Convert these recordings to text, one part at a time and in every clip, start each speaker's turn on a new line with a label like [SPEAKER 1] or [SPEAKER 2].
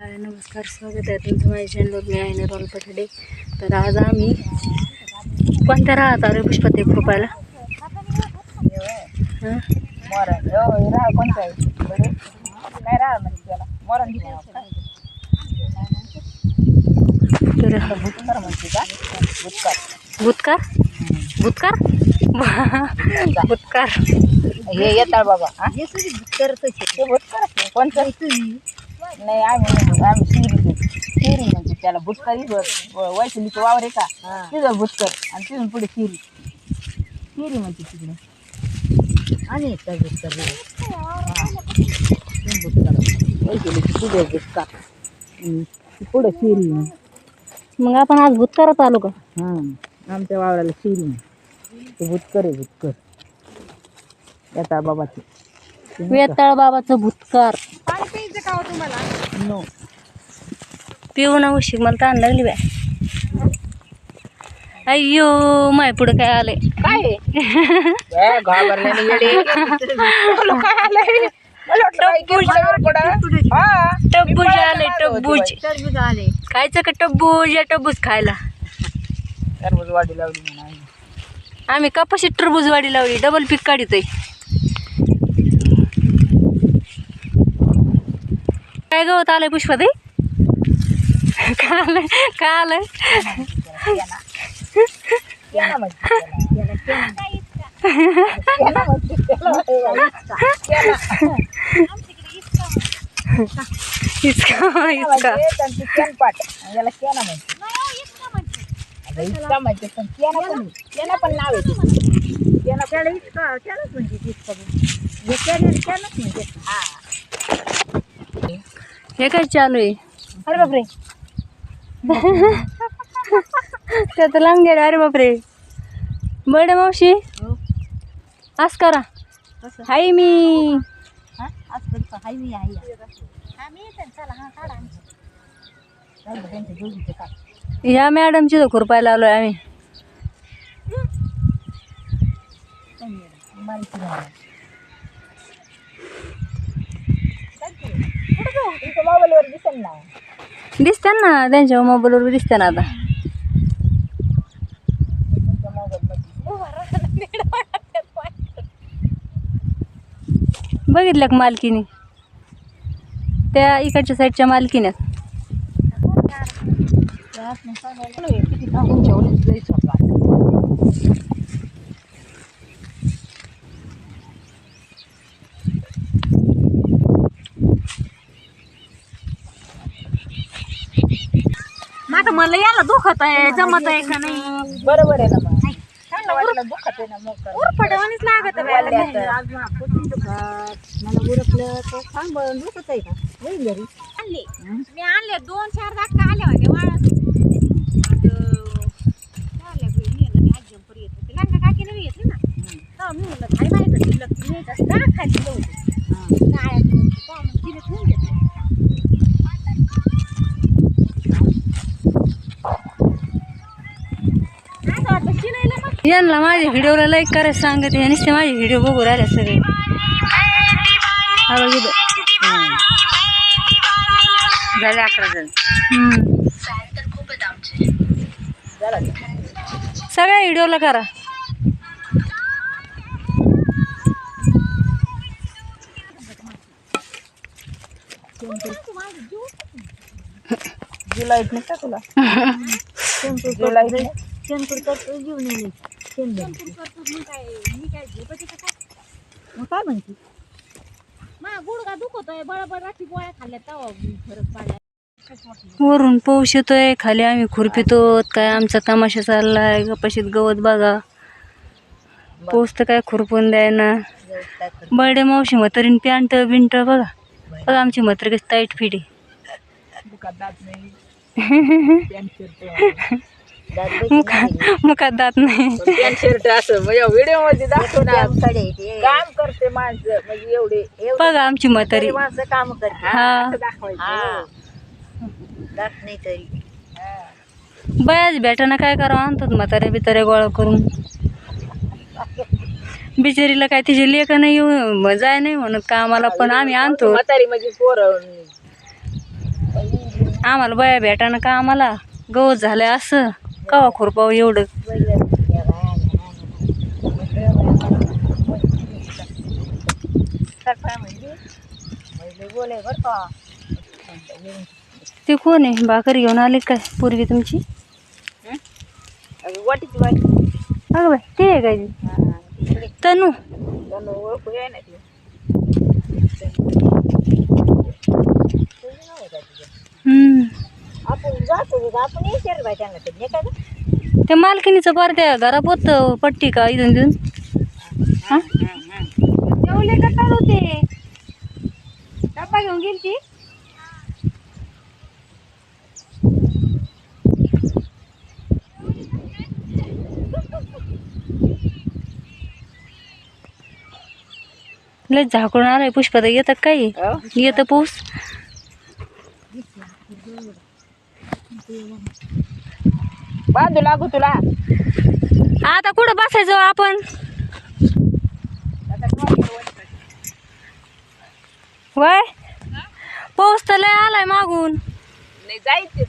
[SPEAKER 1] नमस्कार स्वागत आहे तुमचं माझ्या चॅनलवर मी आहे निर्मल पठाडे. तर आज आम्ही कोणत्या राहत आलो पुष्पते कृपायला
[SPEAKER 2] काय
[SPEAKER 1] तर
[SPEAKER 2] म्हणते का भूतकार
[SPEAKER 1] भूतकार भूतकार
[SPEAKER 2] हे येतात बाबा हे? भूतकार कोणतं? नाही आम्ही आम्ही शिरी शिरी म्हणजे त्याला भूतकर वैसलीचं वावर आहे का? तिथं भूतकर आणि तिथून पुढे शिरी शिरी म्हणते तिकडे. आणि भूतकर भूतकर वैसलीची पुढे भूतकर पुढे शिरी
[SPEAKER 1] मग आपण आज भूतकारच आलो का?
[SPEAKER 2] हां. आमच्या वावराला शिरी ते भूतकर आहे भूतकर येतात बाबाचे.
[SPEAKER 1] वेताळ बाबाचं भूतकार
[SPEAKER 2] नो
[SPEAKER 1] पिऊ ना. उशीक मला ताण लागली बाय अय्यो माय पुढं काय आलंय?
[SPEAKER 2] काय. हा.
[SPEAKER 1] टब्बूज आलंय टब्बूज.
[SPEAKER 2] टरबूज आले.
[SPEAKER 1] खायचं का टब्बूज? या टब्बूज खायला.
[SPEAKER 2] टरबूज वाढी लावली आम्ही.
[SPEAKER 1] आम्ही कपाशी टरबूज वाडी लावली. डबल पीक काढतोय. काय गवत आलंय पुष्पा का आलं? का
[SPEAKER 2] आलं? म्हणते
[SPEAKER 1] इचका इचका
[SPEAKER 2] म्हणजे हे. हा.
[SPEAKER 1] हे काय चालू आहे?
[SPEAKER 2] अरे बापरे.
[SPEAKER 1] त्यात लांब गेला अरे बापरे. बडे मावशी. आस करा. हाय मी.
[SPEAKER 2] हा? हाय आहे हा हा.
[SPEAKER 1] या मॅडमची तर खुरपायला आलोय आम्ही.
[SPEAKER 2] मोबाईलवर दिसेल ना.
[SPEAKER 1] दिसते ना त्यांच्या मोबाईलवर दिसते ना आता.
[SPEAKER 2] तुमच्या मोबाईलमध्ये.
[SPEAKER 1] बघितलं का मालकीने? त्या इकडच्या साईडच्या मालकीने.
[SPEAKER 2] किती ठेवलं
[SPEAKER 1] मला याला दुखत आहे जमत आहे का नाही?
[SPEAKER 2] बरोबर आहे ना मग. त्यांना वाटलं दुखत आहे ना मग
[SPEAKER 1] उरफटवानीच लागत
[SPEAKER 2] मला उरकलं तर सांग बरं दुखत आहे का? होईल घरी.
[SPEAKER 3] आणले. मी आणले दोन चार आल्या होत्या वाळत. काकी नवी घेतली ना? तेव्हा मी म्हणलं भाई माहिती शिल्लक ती न्यायचं असं का खाली होती काळ्या तेव्हा मग तिने ठेवून घेतलं असं वाटतं शिलाईला मग
[SPEAKER 1] यांना माझ्या व्हिडिओला लाईक करायला सांगते आणि नुसते माझे व्हिडिओ बघू राहिले सगळे. हा.
[SPEAKER 2] झाले अकरा जण.
[SPEAKER 1] हम्म. सगळ्या व्हिडिओला करा.
[SPEAKER 2] जुलाईत नाही का तुला? मग काय? म्हणते?
[SPEAKER 3] मा गुडगा दुखतोय बळबळ गोळ्या खाल्ल्या तेव्हा फरक पडला
[SPEAKER 1] वरून पाऊस येतोय खाली आम्ही खुरपितो काय आमचा तमाशा चाललाय कपाशीत गवत बघा. पाऊस तर काय खुरपून द्यायना. बर्डे मावशी म्हातारीन पॅन्ट बिंट बघा. बघा आमची म्हातारी कशी टाईट फिट आहे
[SPEAKER 2] दुखात दात नाही पॅन्ट शर्ट
[SPEAKER 1] मुखा मुखात दात नाही.
[SPEAKER 2] शर्ट असं व्हिडिओमध्ये दाखवणार काम करते माणसं म्हणजे एवढे
[SPEAKER 1] बघा आमची म्हातारी.
[SPEAKER 2] माणसं काम करते
[SPEAKER 1] हा.
[SPEAKER 2] दाखवायचं नाही तरी
[SPEAKER 1] बयाच भेटाना काय करावं? आणतात म्हाताऱ्या बिताऱ्या गोळा करून. बिचारीला काय तिचे लेख नाही येऊ जाय नाही म्हणत कामाला पण आम्ही आणतो.
[SPEAKER 2] म्हातारी पोरं
[SPEAKER 1] आम्हाला बाया भेटाना का आम्हाला गवत झालंय असं. कवा खुरपाव एवढं?
[SPEAKER 2] बोले बर का
[SPEAKER 1] ते कोण आहे? भाकर घेऊन आले काय? पूर्वी तुमची?
[SPEAKER 2] वाटीची वाटी
[SPEAKER 1] अगं बाय ते आहे काय ती? तनू.
[SPEAKER 2] ओळखू आहे
[SPEAKER 1] हम्म.
[SPEAKER 2] ते.
[SPEAKER 1] मालकिनीचं पार त्या घरापोत पट्टी का इथून हा?
[SPEAKER 3] जेवले का तळू ते? डब्बा घेऊन गेली ती
[SPEAKER 1] लय झाकून आलाय पुष्पा येतं काय
[SPEAKER 2] हो?
[SPEAKER 1] येतं पाऊस?
[SPEAKER 2] बांधू लागू तुला.
[SPEAKER 1] आता कुठं बसायचं आपण? वय? पाऊस तर लय आलाय मागून.
[SPEAKER 2] नाही जायचे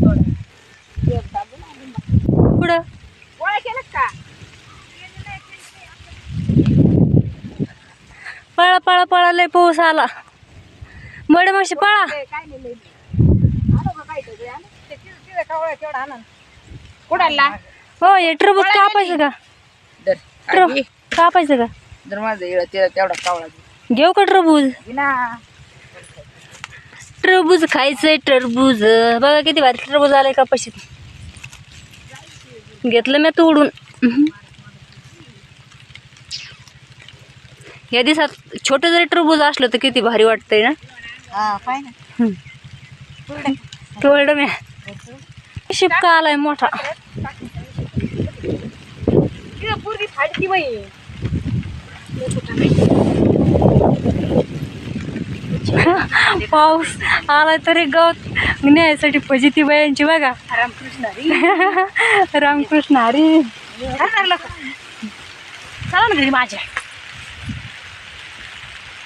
[SPEAKER 2] गोळा केलं का?
[SPEAKER 1] पळा पळा पळा लय पाऊस आला. मडे मावशी पळा
[SPEAKER 2] ते काय नाही लई. आणू का काय ते? आणू. ते आणा. कुणाला
[SPEAKER 1] हो हे टरबूज कापायचं का?
[SPEAKER 2] दर आजी,
[SPEAKER 1] कापायचं का?
[SPEAKER 2] दर माझं इळं तिला तेवढा कावळा दे.
[SPEAKER 1] घेऊ का टरबूज?
[SPEAKER 2] बिना.
[SPEAKER 1] टरबूज खायचंय टरबूज. बघा किती भारी टरबूज आलंय कपाशीत. घेतलं मी तोडून. या दिवसात छोटं जरी टरबूज असलं तर किती भारी वाटतंय ना?
[SPEAKER 2] हा पाय ना
[SPEAKER 1] हम्म. तोडलं मी शिपका आलाय मोठा?
[SPEAKER 2] तिथं पोरगी फाडती बाई.
[SPEAKER 1] पाऊस आलाय तरी गवत न्यायसाठी फजिती बायांची बघा.
[SPEAKER 2] रामकृष्ण
[SPEAKER 1] रामकृष्ण हरी.
[SPEAKER 3] चला ना घरी माझ्या.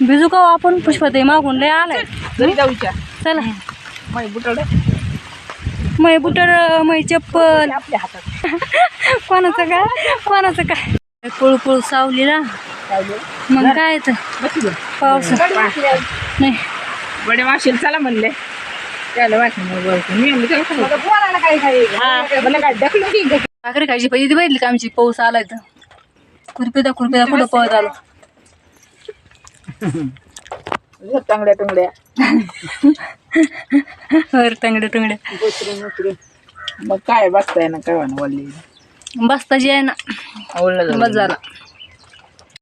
[SPEAKER 1] भिजू का आपण पुष्पते मागून लय आलाय.
[SPEAKER 2] घरी जाऊच्या
[SPEAKER 1] चला.
[SPEAKER 2] बुटड.
[SPEAKER 1] मै बुटर मै चप्पल.
[SPEAKER 2] आपल्या हातात
[SPEAKER 1] कोणाचं काय? कोणाचं काय? पळू पळू सावलीला. मग काय. पाऊस. नाही.
[SPEAKER 2] बडे मावशील चला म्हणले. त्याला?
[SPEAKER 1] भाकरी खायची पाहिजे ती बघितली का आमची? पाऊस आलाय तर. खुरपेदा खुरपेदा कुठं पळत आलो.
[SPEAKER 2] तांगड्या टुंगड्या
[SPEAKER 1] वर
[SPEAKER 2] बोचरे मोचरे मग काय बसताय ना काय म्हणा वल्ली?
[SPEAKER 1] बसता जे आहे ना
[SPEAKER 2] आवडलं
[SPEAKER 1] बस झाला